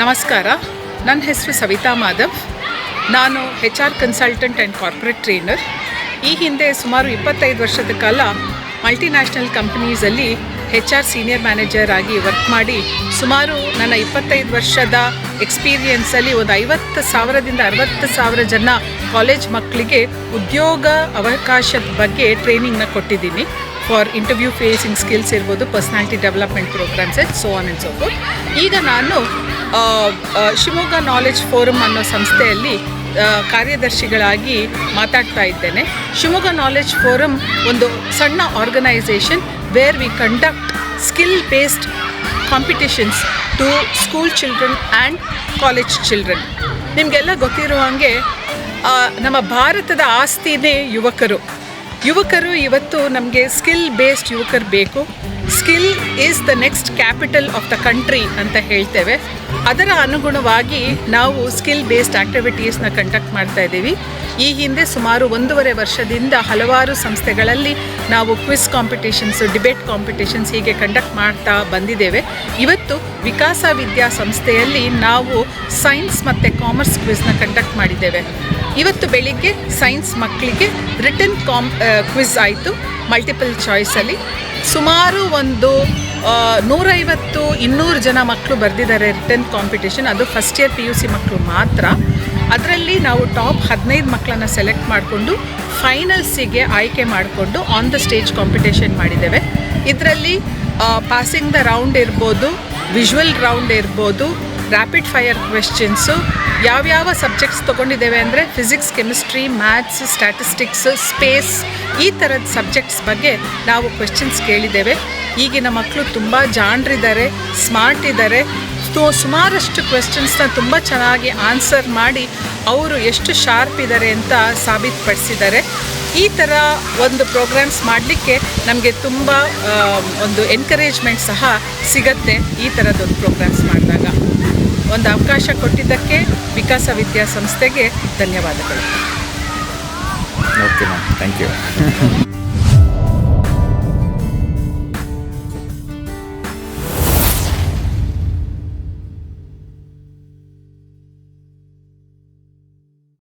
ನಮಸ್ಕಾರ. ನನ್ನ ಹೆಸರು ಸವಿತಾ ಮಾಧವ್. ನಾನು H R consultant and corporate trainer ಈ ಹಿಂದೆ ಸುಮಾರು ಇಪ್ಪತ್ತೈದು ವರ್ಷದ ಕಾಲ ಮಲ್ಟಿನ್ಯಾಷನಲ್ ಕಂಪ್ನೀಸಲ್ಲಿ ಹೆಚ್ ಆರ್ ಸೀನಿಯರ್ ಮ್ಯಾನೇಜರ್ ಆಗಿ ವರ್ಕ್ ಮಾಡಿ ಸುಮಾರು ನನ್ನ ಇಪ್ಪತ್ತೈದು ವರ್ಷದ ಎಕ್ಸ್ಪೀರಿಯೆನ್ಸಲ್ಲಿ ಒಂದು ಐವತ್ತು ಸಾವಿರದಿಂದ ಅರವತ್ತು ಸಾವಿರ ಜನ ಕಾಲೇಜ್ ಮಕ್ಕಳಿಗೆ ಉದ್ಯೋಗ ಅವಕಾಶದ ಬಗ್ಗೆ ಟ್ರೈನಿಂಗ್ನ ಕೊಟ್ಟಿದ್ದೀನಿ. ಫಾರ್ ಇಂಟರ್ವ್ಯೂ ಫೇಸಿಂಗ್ ಸ್ಕಿಲ್ಸ್ ಇರ್ಬೋದು personality development programs et so on and so forth ಈಗ ನಾನು ಶಿವಮೊಗ್ಗ ನಾಲೆಜ್ ಫೋರಮ್ ಅನ್ನೋ ಸಂಸ್ಥೆಯಲ್ಲಿ ಕಾರ್ಯದರ್ಶಿಗಳಾಗಿ ಮಾತಾಡ್ತಾ ಇದ್ದೇನೆ. ಶಿವಮೊಗ್ಗ ನಾಲೆಜ್ ಫೋರಮ್ ಒಂದು ಸಣ್ಣ organisation where we conduct skill based competitions to school children and college children ನಿಮಗೆಲ್ಲ ಗೊತ್ತಿರೋ ಹಾಗೆ ನಮ್ಮ ಭಾರತದ ಆಸ್ತಿನೇ ಯುವಕರು. ಯುವಕರು ಇವತ್ತು ನಮಗೆ ಸ್ಕಿಲ್ ಬೇಸ್ಡ್ ಯುವಕರು ಬೇಕು. Skill is the next capital of the country ಅಂತ ಹೇಳ್ತೇವೆ. ಅದರ ಅನುಗುಣವಾಗಿ ನಾವು ಸ್ಕಿಲ್ ಬೇಸ್ಡ್ ಆ್ಯಕ್ಟಿವಿಟೀಸ್ನ ಕಂಡಕ್ಟ್ ಮಾಡ್ತಾ ಇದ್ದೀವಿ. ಈ ಹಿಂದೆ ಸುಮಾರು ಒಂದೂವರೆ ವರ್ಷದಿಂದ ಹಲವಾರು ಸಂಸ್ಥೆಗಳಲ್ಲಿ ನಾವು ಕ್ವಿಸ್ ಕಾಂಪಿಟೇಷನ್ಸ್ ಡಿಬೇಟ್ ಕಾಂಪಿಟೇಷನ್ಸ್ ಹೀಗೆ ಕಂಡಕ್ಟ್ ಮಾಡ್ತಾ ಬಂದಿದ್ದೇವೆ. ಇವತ್ತು ವಿಕಾಸ ವಿದ್ಯಾ ಸಂಸ್ಥೆಯಲ್ಲಿ ನಾವು ಸೈನ್ಸ್ ಮತ್ತು ಕಾಮರ್ಸ್ ಕ್ವಿಸ್ನ ಕಂಡಕ್ಟ್ ಮಾಡಿದ್ದೇವೆ. ಇವತ್ತು ಬೆಳಿಗ್ಗೆ ಸೈನ್ಸ್ ಮಕ್ಕಳಿಗೆ ರಿಟರ್ನ್ ಕಾಮ್ ಕ್ವಿಸ್ ಆಯಿತು. ಮಲ್ಟಿಪಲ್ ಚಾಯ್ಸಲ್ಲಿ ಸುಮಾರು ಒಂದು ನೂರೈವತ್ತು ಇನ್ನೂರು ಜನ ಮಕ್ಕಳು ಬರೆದಿದ್ದಾರೆ ರಿಟರ್ನ್ ಕಾಂಪಿಟೇಷನ್. ಅದು first year P U C ಮಕ್ಕಳು ಮಾತ್ರ. ಅದರಲ್ಲಿ ನಾವು ಟಾಪ್ ಹದಿನೈದು ಮಕ್ಕಳನ್ನು ಸೆಲೆಕ್ಟ್ ಮಾಡಿಕೊಂಡು ಫೈನಲ್ಸಿಗೆ ಆಯ್ಕೆ ಮಾಡಿಕೊಂಡು ಆನ್ ದ ಸ್ಟೇಜ್ ಕಾಂಪಿಟೇಷನ್ ಮಾಡಿದ್ದೇವೆ. ಇದರಲ್ಲಿ ಪಾಸಿಂಗ್ ದ ರೌಂಡ್ ಇರ್ಬೋದು ವಿಜುವಲ್ ರೌಂಡ್ ಇರ್ಬೋದು ರ್ಯಾಪಿಡ್ ಫೈರ್ ಕ್ವೆಶ್ಚನ್ಸು ಯಾವ್ಯಾವ ಸಬ್ಜೆಕ್ಟ್ಸ್ ತೊಗೊಂಡಿದ್ದೇವೆ ಅಂದರೆ physics, chemistry, maths, statistics, space ಈ ಥರದ ಸಬ್ಜೆಕ್ಟ್ಸ್ ಬಗ್ಗೆ ನಾವು ಕ್ವೆಶ್ಚನ್ಸ್ ಕೇಳಿದ್ದೇವೆ. ಈಗಿನ ಮಕ್ಕಳು ತುಂಬ ಜಾಣರಿದ್ದಾರೆ ಸ್ಮಾರ್ಟ್ ಇದ್ದಾರೆ. ಸುಮಾರಷ್ಟು ಕ್ವೆಶ್ಚನ್ಸ್ನ ತುಂಬ ಚೆನ್ನಾಗಿ ಆನ್ಸರ್ ಮಾಡಿ ಅವರು ಎಷ್ಟು ಶಾರ್ಪ್ ಇದ್ದಾರೆ ಅಂತ ಸಾಬೀತುಪಡಿಸಿದ್ದಾರೆ. ಈ ಥರ ಒಂದು ಪ್ರೋಗ್ರಾಮ್ಸ್ ಮಾಡಲಿಕ್ಕೆ ನಮಗೆ ತುಂಬ ಒಂದು ಎನ್ಕರೇಜ್ಮೆಂಟ್ ಸಹ ಸಿಗತ್ತೆ ಈ ಥರದೊಂದು ಪ್ರೋಗ್ರಾಮ್ಸ್ ಮಾಡಿದಾಗ. ಒಂದು ಅವಕಾಶ ಕೊಟ್ಟಿದ್ದಕ್ಕೆ ವಿಕಾಸ ವಿದ್ಯಾಸಂಸ್ಥೆಗೆ ಧನ್ಯವಾದಗಳು. Okay ma'am thank you